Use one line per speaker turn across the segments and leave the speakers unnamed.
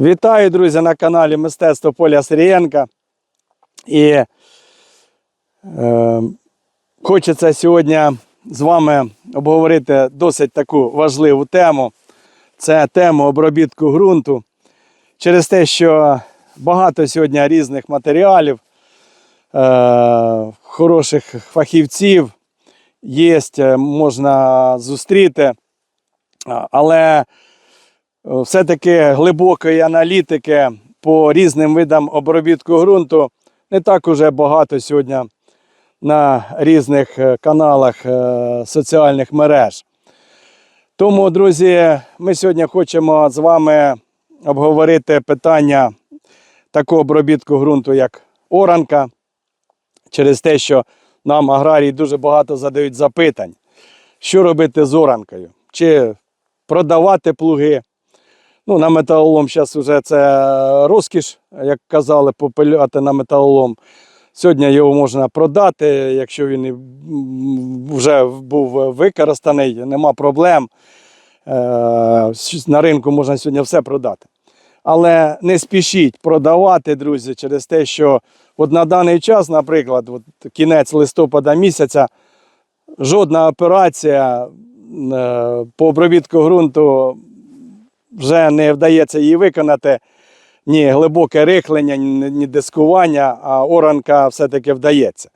Вітаю, друзі, на каналі Мистецтво Поля Сирієнка. І е, хочеться сьогодні з вами обговорити досить таку важливу тему. Це тему обробітку ґрунту. Через те, що багато сьогодні різних матеріалів, е, хороших фахівців є, можна зустріти. Але е, все-таки глибокої аналітики по різним видам обробітку ґрунту не так уже багато сьогодні на різних е, каналах е, соціальних мереж. Тому, друзі, ми сьогодні хочемо з вами обговорити питання такого обробітку ґрунту, як оранка, через те, що нам аграрії дуже багато задають запитань, що робити з оранкою, чи продавати плуги. Ну, на металолом зараз вже це розкіш, як казали, попиляти на металолом. Сьогодні його можна продати, якщо він вже був використаний, нема проблем. Е, На ринку можна сьогодні все продати. Але не спішіть продавати, друзі, через те, що от на даний час, наприклад, от кінець листопада місяця, жодна операція е, по обробітку ґрунту вже не вдається її виконати. Ні глибоке рихлення, ні, дискування, а оранка все-таки вдається.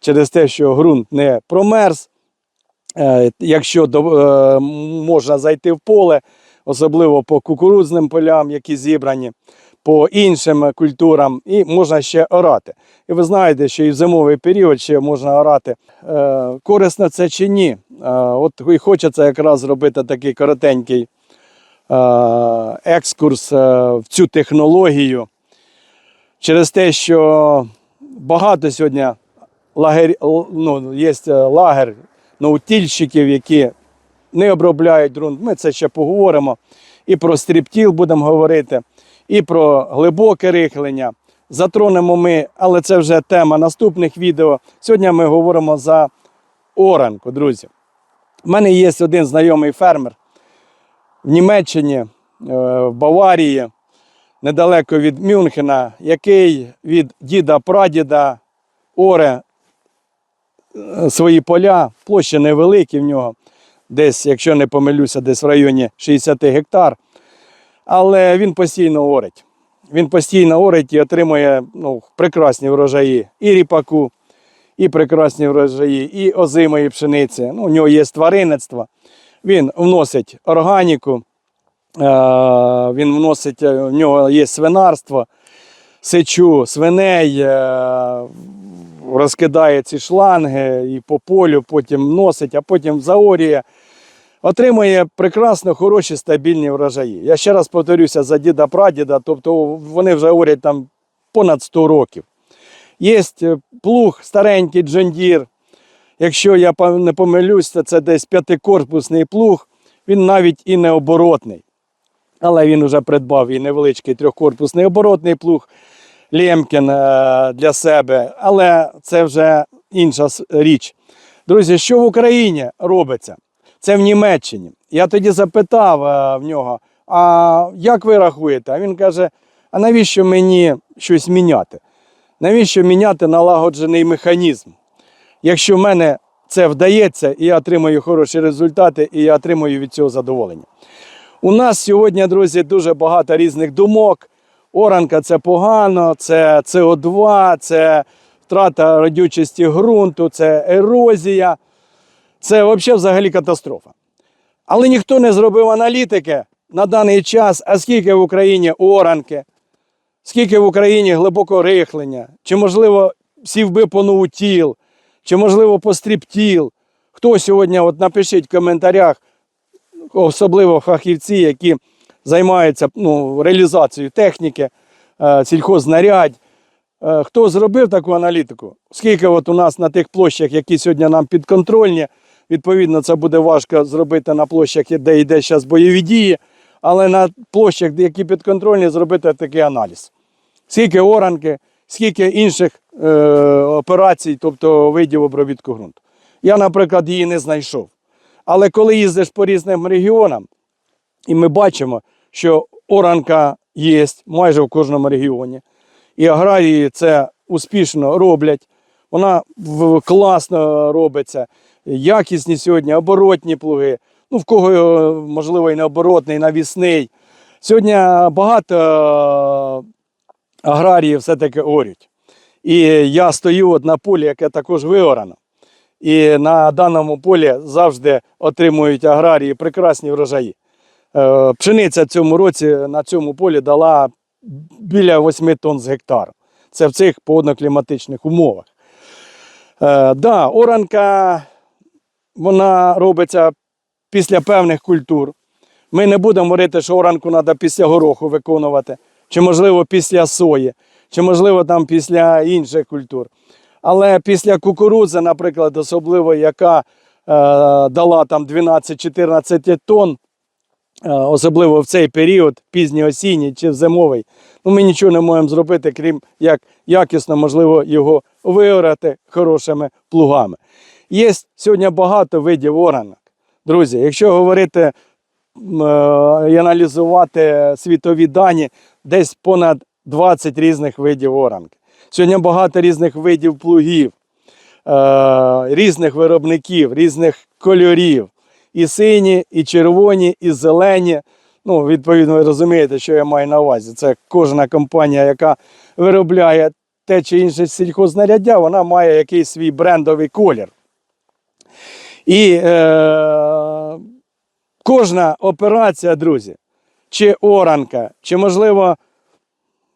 Через те, що ґрунт не промерз. Е, Якщо е, можна зайти в поле, особливо по кукурудзним полям, які зібрані, по іншим культурам, і можна ще орати. І ви знаєте, що і в зимовий період ще можна орати. Е, Корисно це чи ні? От і хочеться якраз зробити такий коротенький екскурс е, в цю технологію. Через те, що багато сьогодні лагер, ну, є е, лагер наутільщиків, які не обробляють ґрунт. Ми це ще поговоримо. І про стріптіл будемо говорити, і про глибоке рихлення. Затронемо ми, але це вже тема наступних відео. Сьогодні ми говоримо за оранку, друзі. У мене є один знайомий фермер в Німеччині, е, в Баварії, недалеко від Мюнхена, який від діда-прадіда оре е, свої поля, площі невеликі в нього, десь, якщо не помилюся, десь в районі 60 гектар. Але він постійно орить. Він постійно орить і отримує ну, прекрасні врожаї і ріпаку, і прекрасні врожаї, і озимої пшениці. Ну, у нього є тваринництво. Він вносить органіку, е, він вносить, е, у нього є свинарство, сечу свиней, е, розкидає ці шланги і по полю, потім носить, а потім заорює. Отримує прекрасно хороші стабільні врожаї. Я ще раз повторюся за діда прадіда, тобто вони вже орять там понад 100 років. Є плуг старенький джондір. Якщо я не помилюсь, то це десь п'ятикорпусний плуг, він навіть і не оборотний. Але він вже придбав і невеличкий трьохкорпусний оборотний плуг Лємкін е, для себе. Але це вже інша річ. Друзі, що в Україні робиться? Це в Німеччині. Я тоді запитав е, в нього, а як ви рахуєте? А він каже: а навіщо мені щось міняти? Навіщо міняти налагоджений механізм? Якщо в мене це вдається, і я отримую хороші результати, і я отримую від цього задоволення. У нас сьогодні, друзі, дуже багато різних думок. Оранка це погано, це СО2, це втрата родючості ґрунту, це ерозія. Це взагалі взагалі катастрофа. Але ніхто не зробив аналітики на даний час, а скільки в Україні оранки, скільки в Україні глибокого рихлення, чи можливо сів би по новутіл, чи можливо по стріптіл. Хто сьогодні, от напишіть в коментарях, особливо фахівці, які займаються ну, реалізацією техніки, е, сільхознарядь. Е, Хто зробив таку аналітику? Скільки от у нас на тих площах, які сьогодні нам підконтрольні, відповідно, це буде важко зробити на площах, де йде зараз бойові дії, але на площах, які підконтрольні, зробити такий аналіз. Скільки оранки, скільки інших е, операцій, тобто видів обробітку ґрунту. Я, наприклад, її не знайшов. Але коли їздиш по різним регіонам, і ми бачимо, що оранка є майже в кожному регіоні. І аграрії це успішно роблять. Вона класно робиться. Якісні сьогодні, оборотні плуги. Ну, в кого, е, можливо, і не оборотний, навісний. Сьогодні багато е, аграрії все-таки орють. І я стою от на полі, яке також виорано. І на даному полі завжди отримують аграрії прекрасні врожаї. Е, Пшениця в цьому році на цьому полі дала біля 8 тонн з гектару. Це в цих погодно-кліматичних умовах. Е, да, оранка вона робиться після певних культур. Ми не будемо говорити, що оранку треба після гороху виконувати, чи можливо після сої, чи можливо там після інших культур. Але після кукурудзи, наприклад, особливо, яка е, дала там 12-14 тонн, е, особливо в цей період, пізній осінній чи зимовий, ну, ми нічого не можемо зробити, крім як якісно, можливо, його виорати хорошими плугами. Є сьогодні багато видів оранок. Друзі, якщо говорити е, і аналізувати світові дані, десь понад 20 різних видів оранки. Сьогодні багато різних видів плугів, е, різних виробників, різних кольорів. І сині, і червоні, і зелені. Ну, відповідно, ви розумієте, що я маю на увазі. Це кожна компанія, яка виробляє те чи інше сільхознаряддя, вона має якийсь свій брендовий колір. І е, кожна операція, друзі, чи оранка, чи, можливо,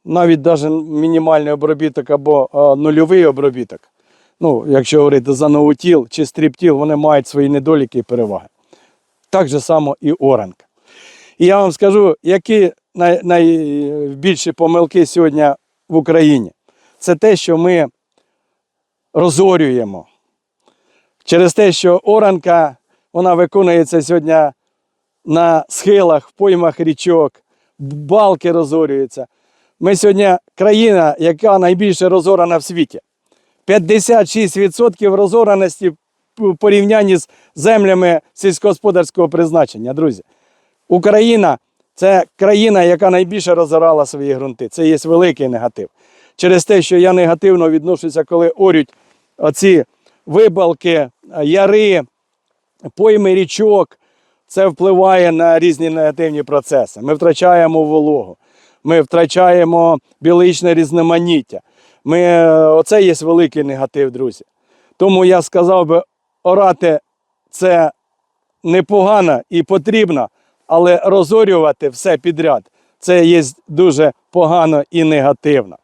навіть навіть мінімальний обробіток або е, нульовий обробіток. Ну, якщо говорити за ноутіл чи стріптіл, вони мають свої недоліки і переваги. Так же само і оранка. І я вам скажу, які най, найбільші помилки сьогодні в Україні. Це те, що ми розорюємо. Через те, що оранка вона виконується сьогодні на схилах, в поймах річок, балки розорюються. Ми сьогодні країна, яка найбільше розорана в світі. 56% розораності в порівнянні з землями сільськогосподарського призначення, друзі. Україна це країна, яка найбільше розорала свої ґрунти. Це є великий негатив. Через те, що я негативно відношуся, коли орють оці вибалки, яри, пойми річок, це впливає на різні негативні процеси. Ми втрачаємо вологу, ми втрачаємо біологічне різноманіття. Ми, оце є великий негатив, друзі. Тому я сказав би, орати це непогано і потрібно, але розорювати все підряд це є дуже погано і негативно.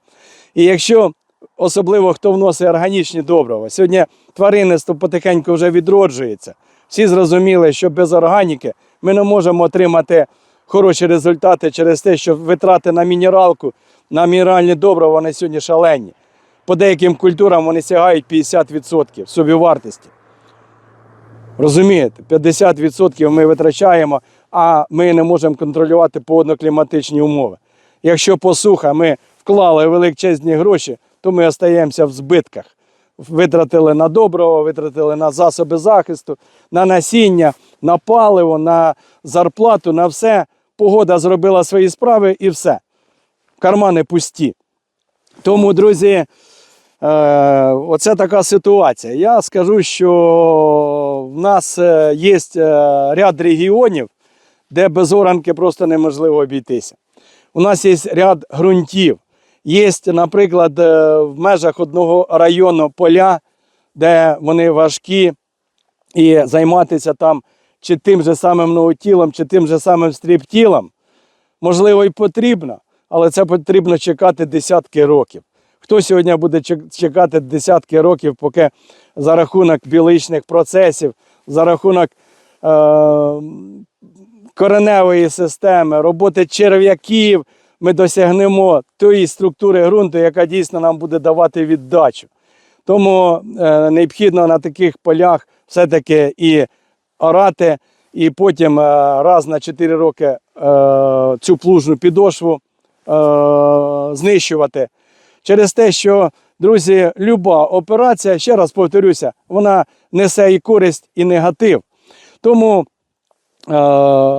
І якщо особливо хто вносить органічні добрива, сьогодні тваринництво потихеньку вже відроджується. Всі зрозуміли, що без органіки ми не можемо отримати хороші результати через те, що витрати на мінералку, на мінеральні добрива вони сьогодні шалені. По деяким культурам вони сягають 50% собівартості. Розумієте, 50% ми витрачаємо, а ми не можемо контролювати погодно-кліматичні умови. Якщо посуха, ми вклали величезні гроші, то ми остаємося в збитках. Витратили на доброго, витратили на засоби захисту, на насіння, на паливо, на зарплату, на все. Погода зробила свої справи і все. Кармани пусті. Тому, друзі, е, оце така ситуація. Я скажу, що в нас е, є е, ряд регіонів, де без оранки просто неможливо обійтися. У нас є ряд ґрунтів. Є, наприклад, в межах одного району поля, де вони важкі, і займатися там чи тим же самим ноутілом, чи тим же самим стріптілом, можливо, і потрібно, але це потрібно чекати десятки років. Хто сьогодні буде чекати десятки років, поки за рахунок біологічних процесів, за рахунок е- кореневої системи, роботи черв'яків, ми досягнемо тої структури ґрунту, яка дійсно нам буде давати віддачу. Тому е, необхідно на таких полях все-таки і орати, і потім е, раз на 4 роки е, цю плужну підошву е, знищувати. Через те, що, друзі, люба операція, ще раз повторюся, вона несе і користь, і негатив. Тому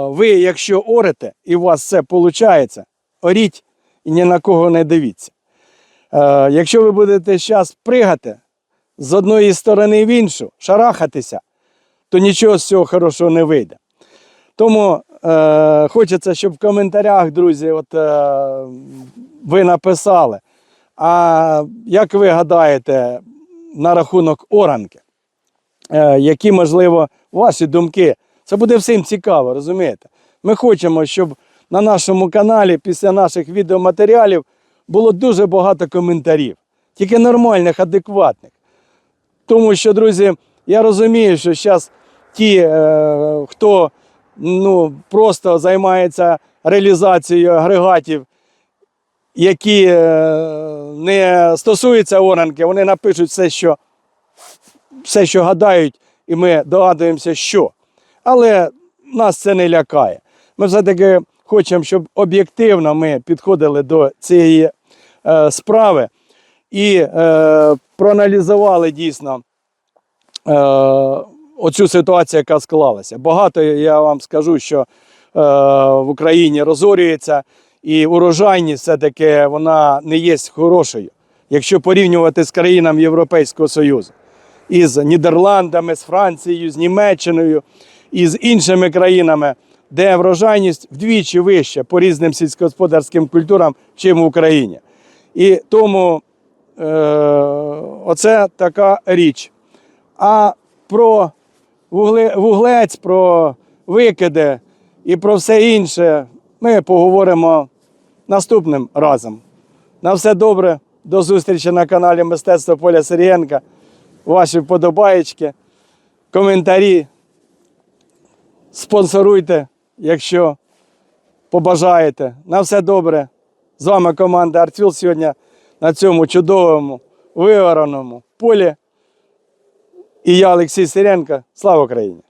ви, якщо орете, і у вас все виходить, оріть і ні на кого не дивіться. Якщо ви будете зараз пригати з одної сторони в іншу, шарахатися, то нічого з цього хорошого не вийде. Тому е, хочеться, щоб в коментарях, друзі, от, е, ви написали. А як ви гадаєте на рахунок оранки? Е, які, можливо, ваші думки? Це буде всім цікаво, розумієте? Ми хочемо, щоб на нашому каналі після наших відеоматеріалів було дуже багато коментарів, тільки нормальних, адекватних. Тому що, друзі, я розумію, що зараз ті, е, хто ну, просто займається реалізацією агрегатів, які е, не стосуються оранки, вони напишуть все, що, все, що гадають, і ми догадуємося, що. Але нас це не лякає. Ми все-таки хочемо, щоб об'єктивно ми підходили до цієї е, справи і е, проаналізували дійсно е, оцю ситуацію, яка склалася. Багато я вам скажу, що е, в Україні розорюється, і урожайність все-таки вона не є хорошою, якщо порівнювати з країнами Європейського Союзу. Із Нідерландами, з Францією, з Німеччиною і з іншими країнами, де врожайність вдвічі вища по різним сільськогосподарським культурам, чим в Україні. І тому е, оце така річ. А про вуглець, про викиди і про все інше ми поговоримо наступним разом. На все добре, до зустрічі на каналі Мистецтво Поля Сирієнка. Ваші вподобаєчки, коментарі. Спонсоруйте, якщо побажаєте. На все добре. З вами команда Артвіл сьогодні на цьому чудовому виораному полі. І я, Олексій Сиренко. Слава Україні!